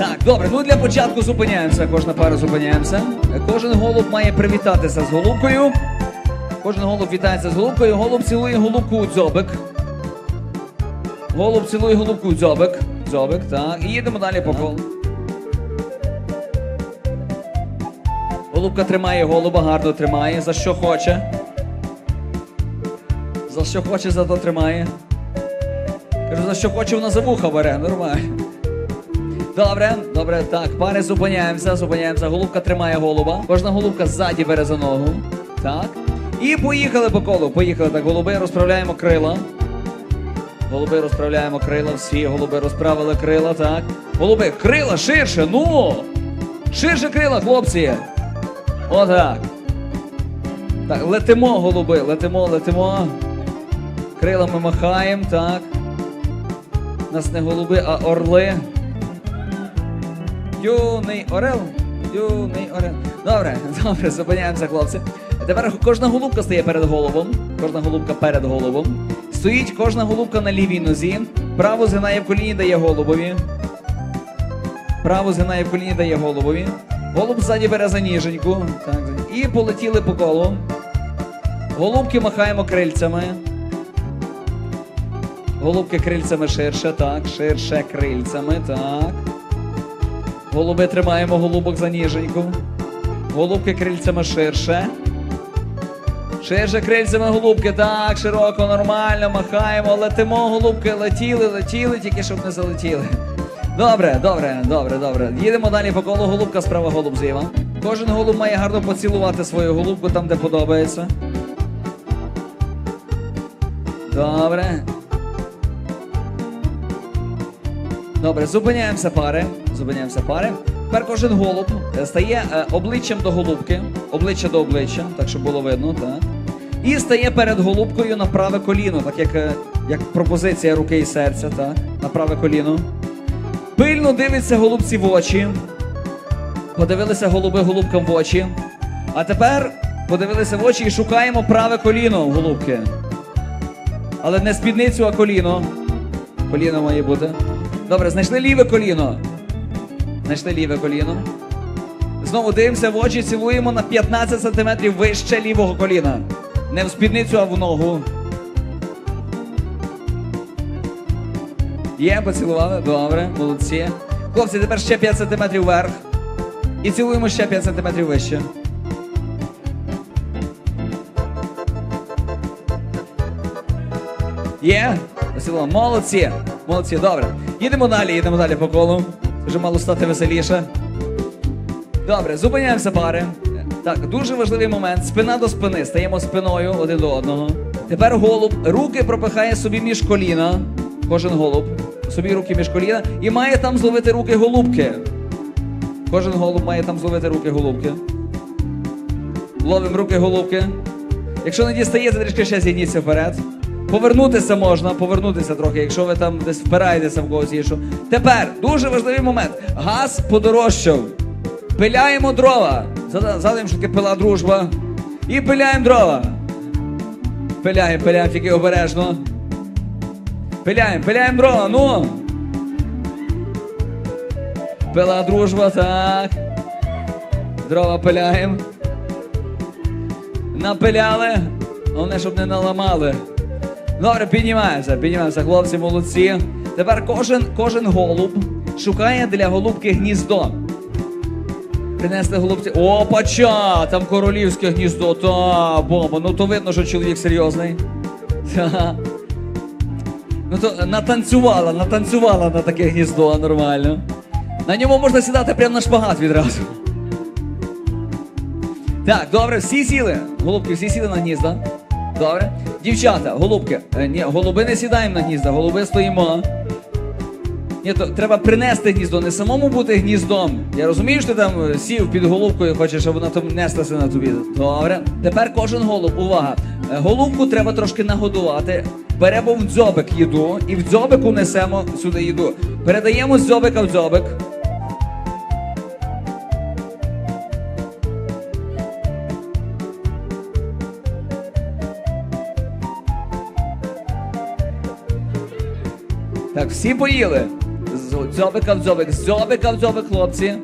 Так, добре, ну для початку зупиняємося. Кожна пара зупиняємося. Кожен голуб має привітатися з голубкою. Кожен голуб вітається з голубкою. Голуб цілує голубку у дзьобик. Голуб цілує голубку у дзьобик. Дзьобик, так. І їдемо далі по колу. Голубка тримає голуба, гарно тримає. За що хоче. За що хоче, за то тримає. Кажу, за що хоче, вона за вуха бере, нормально. Добре, добре, так, пари зупиняємося, зупиняємося. Голубка тримає голуба. Кожна голубка ззаді бере за ногу. Так. І поїхали по колу. Поїхали так. Голуби розправляємо крила. Голуби розправляємо крила. Всі голуби розправили крила, так. Голуби, крила ширше, ну! Ширше крила, хлопці. Отак. Так, летимо, голуби, летимо, летимо. Крилами махаємо, так. У нас не голуби, а орли. Юний орел. Юний орел. Добре, добре, зупиняємося, хлопці. Тепер кожна голубка стає перед голубом. Кожна голубка перед голубом. Стоїть кожна голубка на лівій нозі. Праву згинає в коліні, дає голубові. Праву згинає в коліні, дає голубові. Голуб ззаді бере за ніженьку. Так, і полетіли по колу. Голубки махаємо крильцями. Голубки крильцями ширше, так, ширше крильцями, так. Голуби тримаємо голубок за ніженьку. Голубки крильцями ширше. Ширше крильцями голубки, так, широко, нормально, махаємо, летимо, голубки, летіли, летіли, тільки щоб не залетіли. Добре, добре, добре, добре. Їдемо далі по колу голубка, справа голуб зліва. Кожен голуб має гарно поцілувати свою голубку там, де подобається. Добре. Добре, зупиняємося пари. Зупиняємося пари. Тепер кожен голуб е, стає е, обличчям до голубки, обличчя до обличчя, так щоб було видно, так. І стає перед голубкою на праве коліно, так як, е, як пропозиція руки і серця, так, на праве коліно. Пильно дивиться голубці в очі. Подивилися голуби голубкам в очі. А тепер подивилися в очі і шукаємо праве коліно в голубки. Але не спідницю, а коліно. Коліно має бути. Добре, знайшли ліве коліно. Знайшли ліве коліно. Знову дивимося в очі, цілуємо на 15 см вище лівого коліна. Не в спідницю, а в ногу. Є, поцілували? Добре, молодці. Хлопці, тепер ще 5 см вверх. І цілуємо ще 5 см вище. Є? Весело. Молодці. Молодці, добре. Їдемо далі, їдемо далі по колу. Вже мало стати веселіше. Добре, зупиняємося пари. Так, дуже важливий момент. Спина до спини. Стаємо спиною один до одного. Тепер голуб руки пропихає собі між коліна. Кожен голуб. Собі руки між коліна. І має там зловити руки голубки. Кожен голуб має там зловити руки голубки. Ловимо руки голубки. Якщо не дістаєте, трішки ще зійдіться вперед. Повернутися можна, повернутися трохи, якщо ви там десь впираєтеся в когось іншого. Тепер дуже важливий момент. Газ подорожчав. Пиляємо дрова. Зада- Згадуємо, що таке пила дружба. І пиляємо дрова. Пиляємо, пиляємо, тільки обережно. Пиляємо, пиляємо дрова, ну. Пила дружба, так. Дрова пиляємо. Напиляли. Головне, щоб не наламали. Добре, піднімаємося, піднімаємося, хлопці, молодці. Тепер кожен, кожен голуб шукає для голубки гніздо. Принесли голубці. Опача! Там королівське гніздо. Та, бомба. Ну то видно, що чоловік серйозний. Та. Ну то натанцювала, натанцювала на таке гніздо нормально. На ньому можна сідати прямо на шпагат відразу. Так, добре, всі сіли. Голубки, всі сіли на гнізда. Добре. Дівчата, голубки. Е, ні, голуби не сідаємо на гнізда, голуби стоїмо. Ні, то треба принести гніздо, не самому бути гніздом. Я розумію, що ти там е, сів під голубкою, хочеш, щоб вона там нестася на тобі. Добре. Тепер кожен голуб, увага. Е, Голубку треба трошки нагодувати. Беремо в дзьобик їду і в дзьобику несемо сюди їду. Передаємо з дзьобика в дзьобик. Так, всі поїли. Дзьобика в дзьобик, дзьобика дзьобик, хлопці.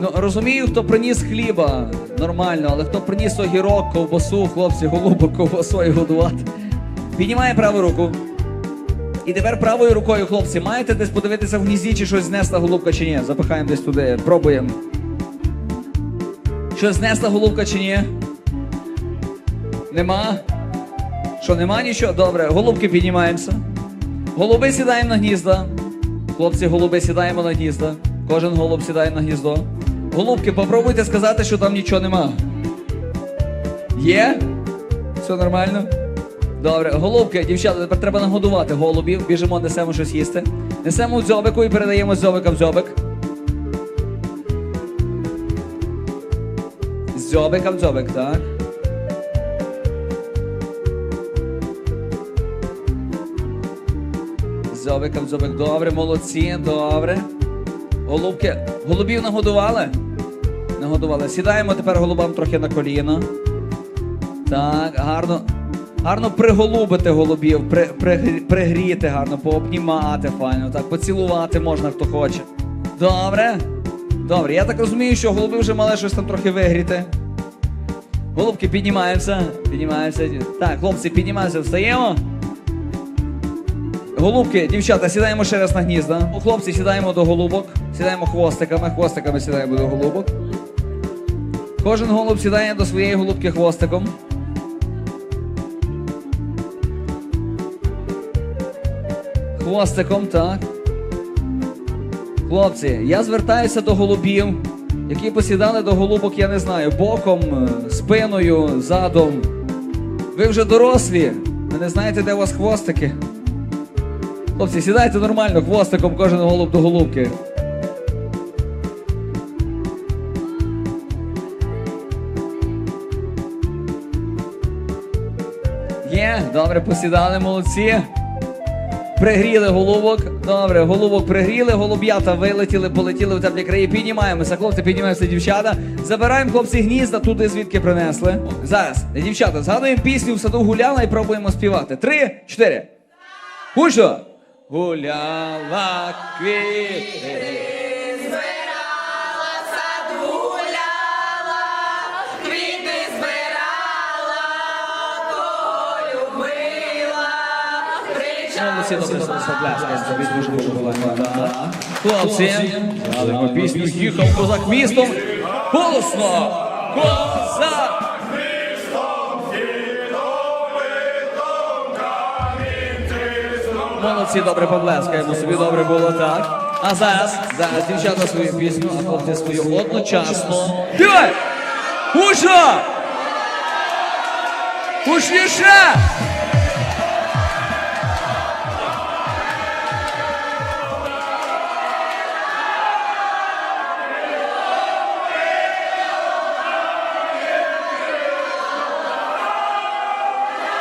Ну, розумію, хто приніс хліба, нормально, але хто приніс огірок, ковбасу, хлопці, голубок ковбасою годувати. Піднімає праву руку. І тепер правою рукою, хлопці, маєте десь подивитися в гнізді, чи щось знесла голубка чи ні. Запихаємо десь туди, пробуємо. Щось знесла голубка чи ні? Нема? Що, нема нічого? Добре, голубки піднімаємося. Голуби сідаємо на гнізда. Хлопці, голуби сідаємо на гнізда. Кожен голуб сідає на гніздо. Голубки, попробуйте сказати, що там нічого нема. Є? Все нормально? Добре, голубки, дівчата, тепер треба нагодувати голубів. Біжимо, несемо щось їсти. Несемо в дзьобику і передаємо з дзьобика в дзьобик. З дзьобика в дзьобик, так. Дзьобик. Добре, молодці, добре. Голубки, голубів нагодували? Нагодували. Сідаємо тепер голубам трохи на коліна. Так, гарно. Гарно приголубити голубів, при, при- пригріти гарно, пообнімати файно, так, поцілувати можна, хто хоче. Добре? Добре, я так розумію, що голуби вже мали щось там трохи вигріти. Голубки, піднімаємося, піднімаємося. Так, хлопці, піднімаємося, встаємо. Голубки, дівчата, сідаємо ще раз на гнізда. У хлопці сідаємо до голубок, сідаємо хвостиками, хвостиками сідаємо до голубок. Кожен голуб сідає до своєї голубки хвостиком. Хвостиком, так. Хлопці, я звертаюся до голубів, які посідали до голубок, я не знаю, боком, е, спиною, задом. Ви вже дорослі. Ви не знаєте, де у вас хвостики. Хлопці, сідайте нормально, хвостиком кожен голуб до голубки. Є, добре, посідали, молодці. Пригріли голубок. Добре, голубок пригріли, голуб'ята вилетіли, полетіли в теплі краї. Піднімаємося, хлопці, піднімаємося, дівчата. Забираємо хлопці гнізда туди, звідки принесли. Зараз, дівчата, згадуємо пісню в саду гуляла і пробуємо співати. Три, чотири. Гучно! Гуляла квіти. Файна. Хлопці, згадуємо пісню «Їхав козак містом». Голосно! Козак! Молодці, добре поблескаємо, собі добре було так. А зараз, зараз дівчата свою пісню, а хлопці свою одночасно. Давай! Гучно! Гучніше!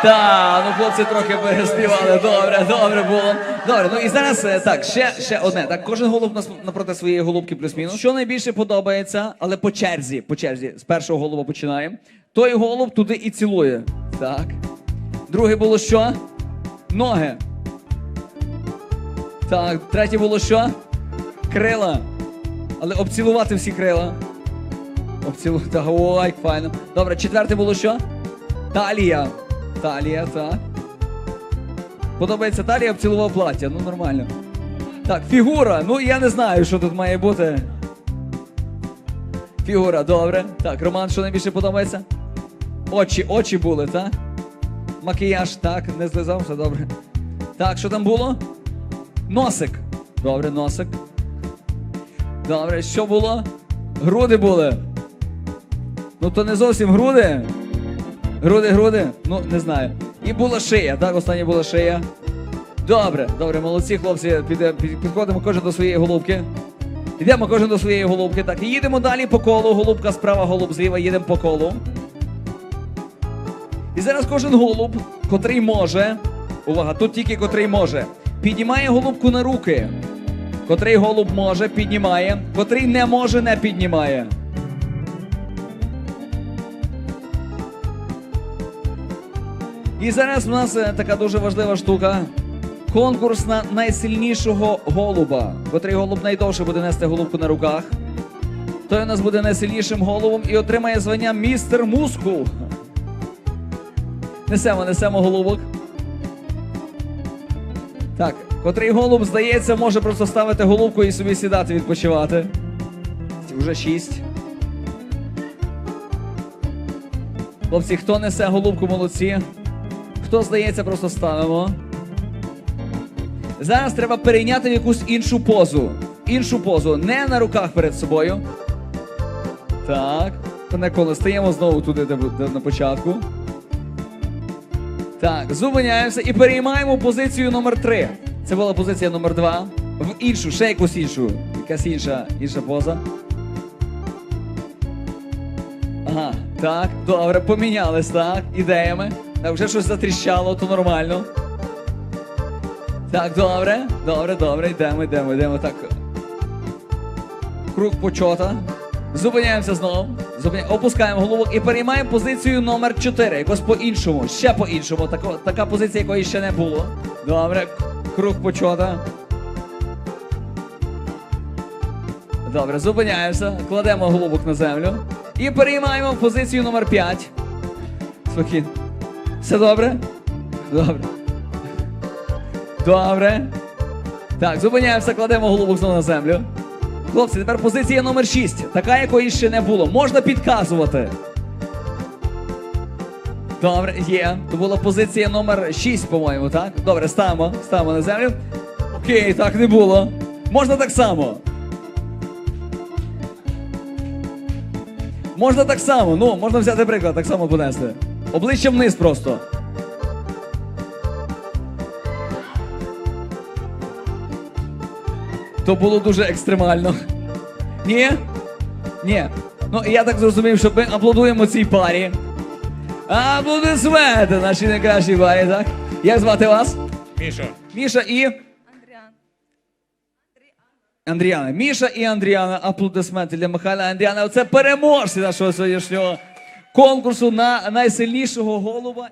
Так, ну хлопці трохи переспівали. Добре, добре було. Добре, ну і зараз е, так, ще, ще одне. Так, кожен голуб напроти своєї голубки плюс-мінус. Що найбільше подобається, але по черзі, по черзі, з першого голуба починаємо. Той голуб туди і цілує. Так. Друге було що? Ноги. Так, третє було що? Крила. Але обцілувати всі крила. Обцілувати. Ой, файно. Добре, четверте було що? Талія. Талія, так. Подобається талія, обцілував плаття. Ну нормально. Так, фігура. Ну я не знаю, що тут має бути. Фігура, добре. Так, Роман, що найбільше подобається? Очі, очі були, так? Макіяж, так, не злизав, все добре. Так, що там було? Носик. Добре, носик. Добре, що було? Груди були. Ну то не зовсім груди. Груди, груди? Ну, не знаю. І була шия, так, остання була шия. Добре, добре, молодці, хлопці, піде, підходимо кожен до своєї голубки. Йдемо кожен до своєї голубки. Так, і їдемо далі по колу. Голубка справа, голуб зліва, їдемо по колу. І зараз кожен голуб, котрий може, увага, тут тільки котрий може, піднімає голубку на руки. Котрий голуб може, піднімає, котрий не може, не піднімає. І зараз у нас е, така дуже важлива штука. Конкурс на найсильнішого голуба. Котрий голуб найдовше буде нести голубку на руках. Той у нас буде найсильнішим голубом і отримає звання містер Мускул. Несемо, несемо голубок. Так, котрий голуб, здається, може просто ставити голубку і собі сідати відпочивати. Уже шість. Хлопці, хто несе голубку, молодці. Хто здається, просто ставимо. Зараз треба перейняти якусь іншу позу. Іншу позу. Не на руках перед собою. Так. Пане коло, стаємо знову туди, де, де на початку. Так, зупиняємося і переймаємо позицію номер 3. Це була позиція номер 2. В іншу, ще якусь іншу. Якась інша, інша поза. Ага, так, добре, помінялись, так, ідеями. Так, вже щось затріщало, то нормально. Так, добре, добре, добре, йдемо, йдемо, йдемо. Так. Круг почота. Зупиняємося знову. Зупиня... Опускаємо голову і переймаємо позицію номер 4. Якось по-іншому, ще по-іншому. Тако, така позиція, якої ще не було. Добре, круг почота. Добре, зупиняємося, кладемо голубок на землю і переймаємо позицію номер 5. Спокійно. Все добре? Добре. Добре. Так, зупиняємося, кладемо голубок знову на землю. Хлопці, тепер позиція номер 6. Така, якої ще не було. Можна підказувати. Добре, є. То була позиція номер 6, по-моєму, так? Добре, ставимо. Ставимо на землю. Окей, так не було. Можна так само. Можна так само. Ну, можна взяти приклад, так само понести. Обличчя вниз просто. То було дуже екстремально. Ні? Ні. Ну, я так зрозумів, що ми аплодуємо цій парі. Аплодисменти нашій найкращій парі, так? Як звати вас? Міша, Міша і. Андріан. Андріана. Міша і Андріана. Аплодисменти для Михайла Андріана. Оце переможці нашого сьогоднішнього конкурсу на найсильнішого голуба.